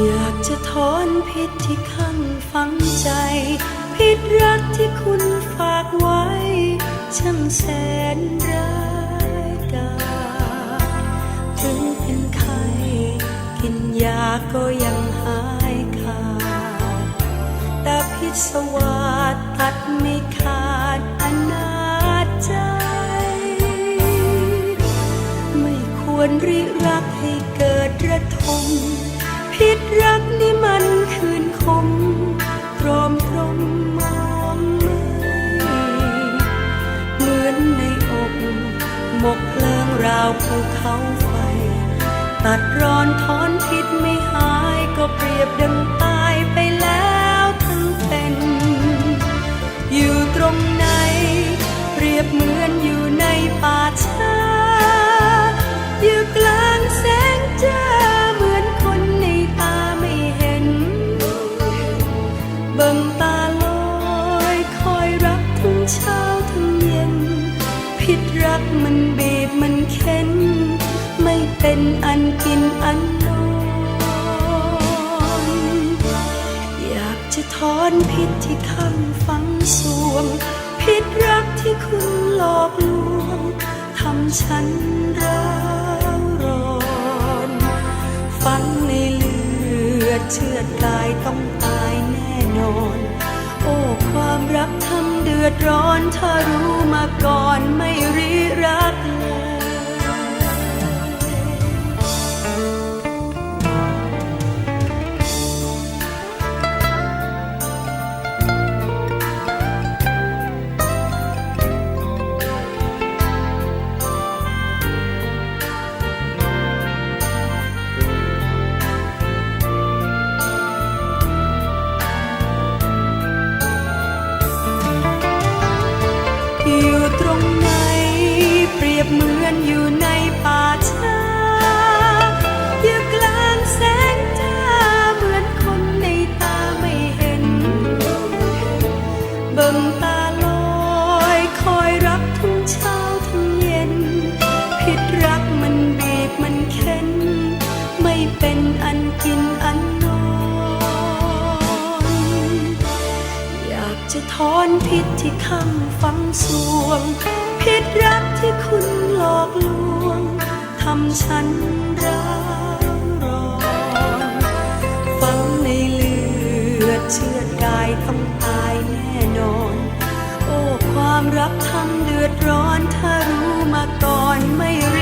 อยากจะถอนพิษที่ข้างฝังใจ พิษรักที่คุณฝากไว้ ช่างแสนร้ายกาจถึงเป็นไข้กินยาก็ยังหายขาด แต่พิษสวาสตัดไม่ขาดอนาจใจ ไม่ควรริรักให้เกิดระทม คืนคมตรอมตรมมองไม่เหมือนในอกหมกเพลิงราวภูเขาไฟ ตัดร้อนถอนพิษไม่หายก็เปรียบดังตา เบิ่งตาลอยคอยรักทั้งเช้าทั้งเย็น พิษรักมันบีบมันเค้น ไม่เป็นอันกินอันนอนอยากจะถอนพิษที่ข้างฝังสวง พิษรักที่คุณหลอกลวงทำฉันร้าวร้อน ฝังในเลือดเชือดกายต้องตาย อดร้อนเธอรู้มาก่อนไม่ อนพิษที่ข้างฝังสวง พิษรักที่คุณหลอกลวงทำฉันร้าวร้อนฝังในเลือดเชือดกายต้องตายแน่นอน โอ้ ความรักทำเดือดร้อนถ้ารู้มาก่อนไม่รี